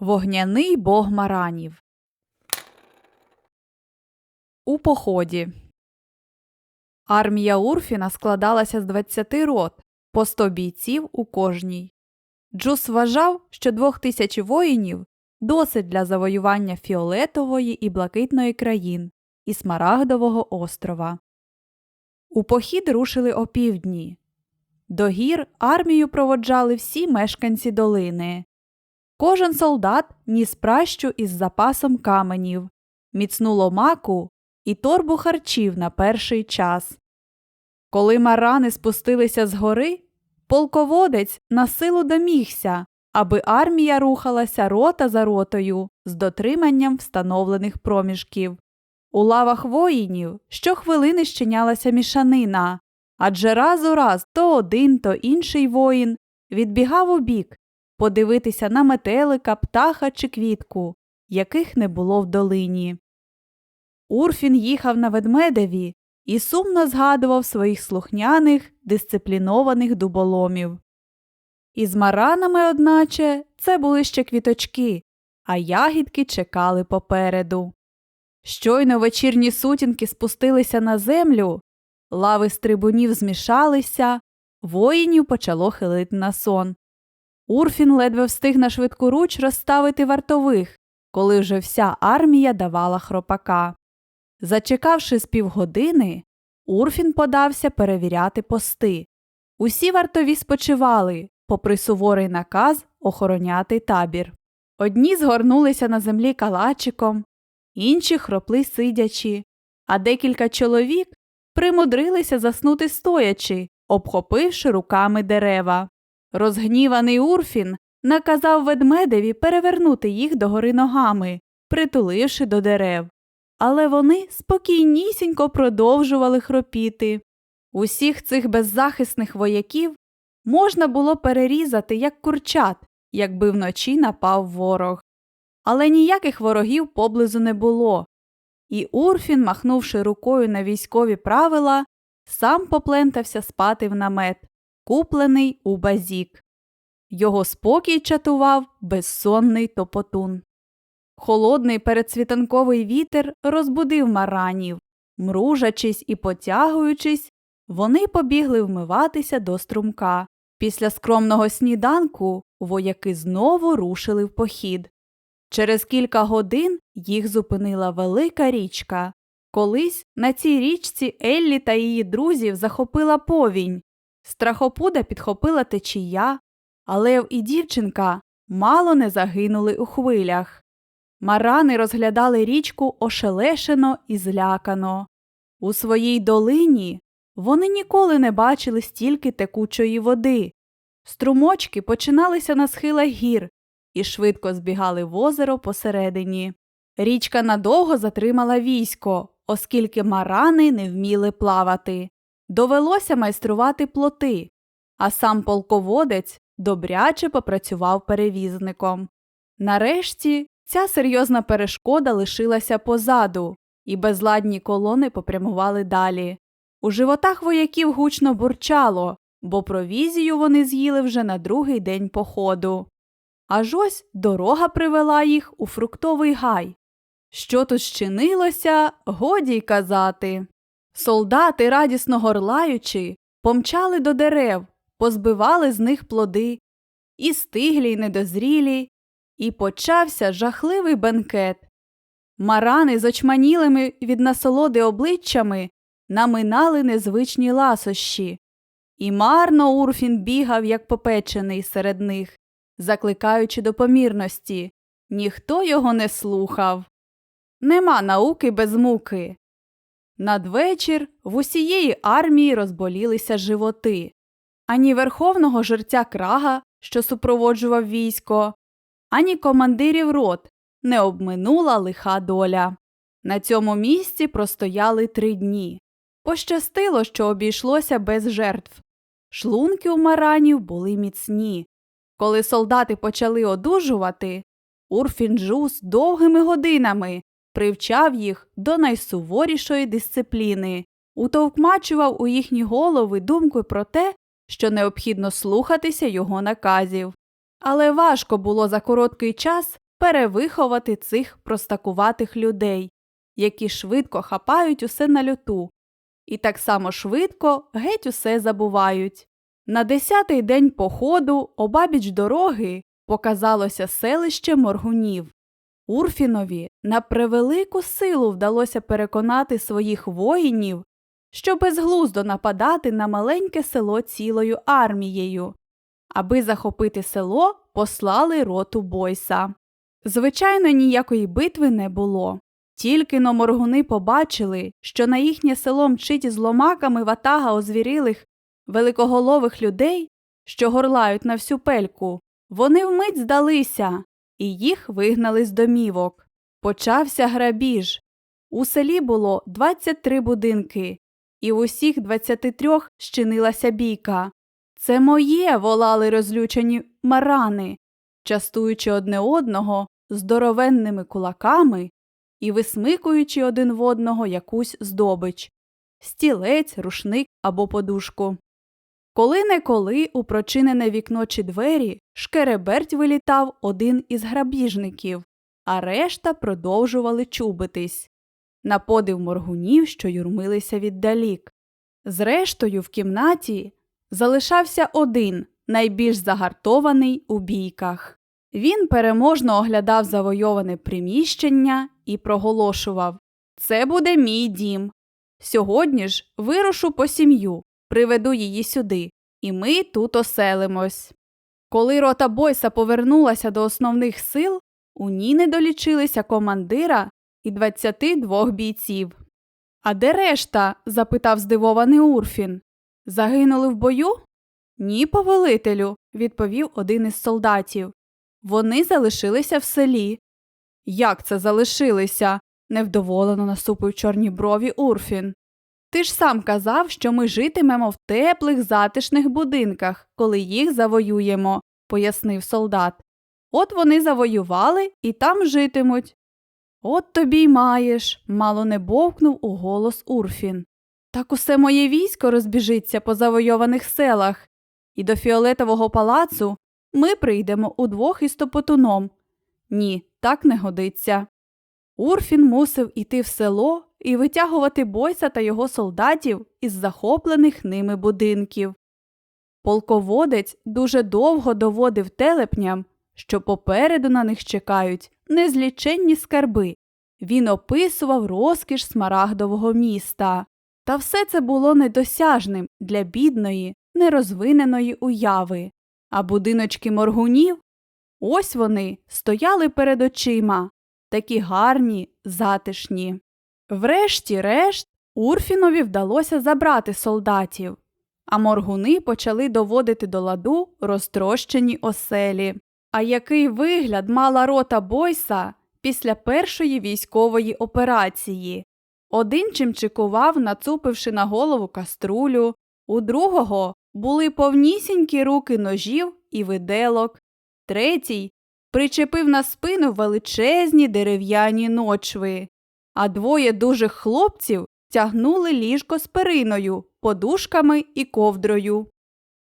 Вогняний бог маранів. У поході. Армія Урфіна складалася з 20 рот, по 100 бійців у кожній. Джус вважав, що двох тисяч воїнів досить для завоювання фіолетової і блакитної країн і Смарагдового острова. У похід рушили опівдні. До гір армію проводжали всі мешканці долини. Кожен солдат ніс пращу із запасом каменів, міцну ломаку і торбу харчів на перший час. Коли марани спустилися з гори, полководець на силу домігся, аби армія рухалася рота за ротою з дотриманням встановлених проміжків. У лавах воїнів щохвилини щинялася мішанина, адже раз у раз то один, то інший воїн відбігав у бік подивитися на метелика, птаха чи квітку, яких не було в долині. Урфін їхав на ведмедеві і сумно згадував своїх слухняних, дисциплінованих дуболомів. Із маранами, одначе, це були ще квіточки, а ягідки чекали попереду. Щойно вечірні сутінки спустилися на землю, лави з трибунів змішалися, воїнів почало хилити на сон. Урфін ледве встиг на швидку руч розставити вартових, коли вже вся армія давала хропака. Зачекавши з півгодини, Урфін подався перевіряти пости. Усі вартові спочивали, попри суворий наказ охороняти табір. Одні згорнулися на землі калачиком, інші хропли сидячи, а декілька чоловік примудрилися заснути стоячи, обхопивши руками дерева. Розгніваний Урфін наказав ведмедеві перевернути їх догори ногами, притуливши до дерев. Але вони спокійнісінько продовжували хропіти. Усіх цих беззахисних вояків можна було перерізати, як курчат, якби вночі напав ворог. Але ніяких ворогів поблизу не було. І Урфін, махнувши рукою на військові правила, сам поплентався спати в намет, куплений у базік. Його спокій чатував безсонний топотун. Холодний передсвітанковий вітер розбудив маранів. Мружачись і потягуючись, вони побігли вмиватися до струмка. Після скромного сніданку вояки знову рушили в похід. Через кілька годин їх зупинила велика річка. Колись на цій річці Еллі та її друзів захопила повінь. Страхопуда підхопила течія, а і дівчинка мало не загинули у хвилях. Марани розглядали річку ошелешено і злякано. У своїй долині вони ніколи не бачили стільки текучої води. Струмочки починалися на схилах гір і швидко збігали в озеро посередині. Річка надовго затримала військо, оскільки марани не вміли плавати. Довелося майструвати плоти, а сам полководець добряче попрацював перевізником. Нарешті ця серйозна перешкода лишилася позаду, і безладні колони попрямували далі. У животах вояків гучно бурчало, бо провізію вони з'їли вже на другий день походу. Аж ось дорога привела їх у фруктовий гай. Що тут щинилося, годі й казати. Солдати, радісно горлаючи, помчали до дерев, позбивали з них плоди, і стиглі й недозрілі, і почався жахливий бенкет. Марани з очманілими від насолоди обличчями наминали незвичні ласощі, і марно Урфін бігав, як попечений серед них, закликаючи до помірності. Ніхто його не слухав. Нема науки без муки. Надвечір в усієї армії розболілися животи. Ані верховного жерця крага, що супроводжував військо, ані командирів рот не обминула лиха доля. На цьому місці простояли три дні. Пощастило, що обійшлося без жертв. Шлунки у маранів були міцні. Коли солдати почали одужувати, Урфінджус довгими годинами привчав їх до найсуворішої дисципліни, утовкмачував у їхні голови думку про те, що необхідно слухатися його наказів. Але важко було за короткий час перевиховати цих простакуватих людей, які швидко хапають усе на люту, і так само швидко геть усе забувають. На десятий день походу обабіч дороги показалося селище моргунів. Урфінові на превелику силу вдалося переконати своїх воїнів, що безглуздо нападати на маленьке село цілою армією. Аби захопити село, послали роту Бойса. Звичайно, ніякої битви не було. Тільки но моргуни побачили, що на їхнє село мчить з ломаками ватага озвірілих, великоголових людей, що горлають на всю пельку, вони вмить здалися, і їх вигнали з домівок. Почався грабіж. У селі було 23 будинки, і в усіх 23 щинилася бійка. Це моє, волали розлючені марани, частуючи одне одного здоровенними кулаками і висмикуючи один в одного якусь здобич стілець, рушник або подушку. Коли неколи у прочинене вікно чи двері шкереберть вилітав один із грабіжників, а решта продовжували чубитись. На подив моргунів, що юрмилися віддалік. Зрештою, в кімнаті залишався один, найбільш загартований у бійках. Він переможно оглядав завойоване приміщення і проголошував Це буде мій дім. Сьогодні ж вирушу по сім'ю, приведу її сюди, і ми тут оселимось. Коли рота Бойса повернулася до основних сил, у ній не долічилися командира і 22 бійців. А де решта? запитав здивований Урфін. Загинули в бою? Ні, повелителю, відповів один із солдатів. Вони залишилися в селі. Як це залишилися? невдоволено насупив чорні брові Урфін. Ти ж сам казав, що ми житимемо в теплих затишних будинках, коли їх завоюємо, пояснив солдат. От вони завоювали і там житимуть. От тобі й маєш, мало не бовкнув у голос Урфін. Так усе моє військо розбіжиться по завойованих селах, і до фіолетового палацу ми прийдемо удвох із топотуном. Ні, так не годиться. Урфін мусив іти в село і витягувати бойса та його солдатів із захоплених ними будинків. Полководець дуже довго доводив телепням, що попереду на них чекають незліченні скарби. Він описував розкіш смарагдового міста. Та все це було недосяжним для бідної, нерозвиненої уяви. А будиночки моргунів ось вони стояли перед очима, такі гарні, затишні. Врешті-решт, Урфінові вдалося забрати солдатів, а моргуни почали доводити до ладу розтрощені оселі. А який вигляд мала рота Бойса після першої військової операції? Один чимчикував, нацупивши на голову каструлю, у другого були повнісінькі руки ножів і виделок, третій причепив на спину величезні дерев'яні ночви, а двоє дужих хлопців тягнули ліжко з периною, подушками і ковдрою.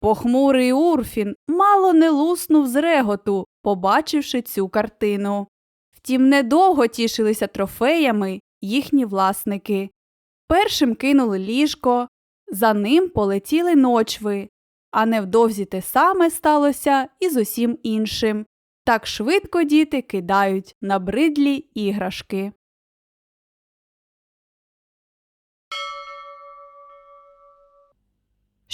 Похмурий Урфін мало не луснув з реготу, побачивши цю картину. Втім, недовго тішилися трофеями їхні власники. Першим кинули ліжко, за ним полетіли ночви, а невдовзі те саме сталося і з усім іншим. Так швидко діти кидають набридлі іграшки.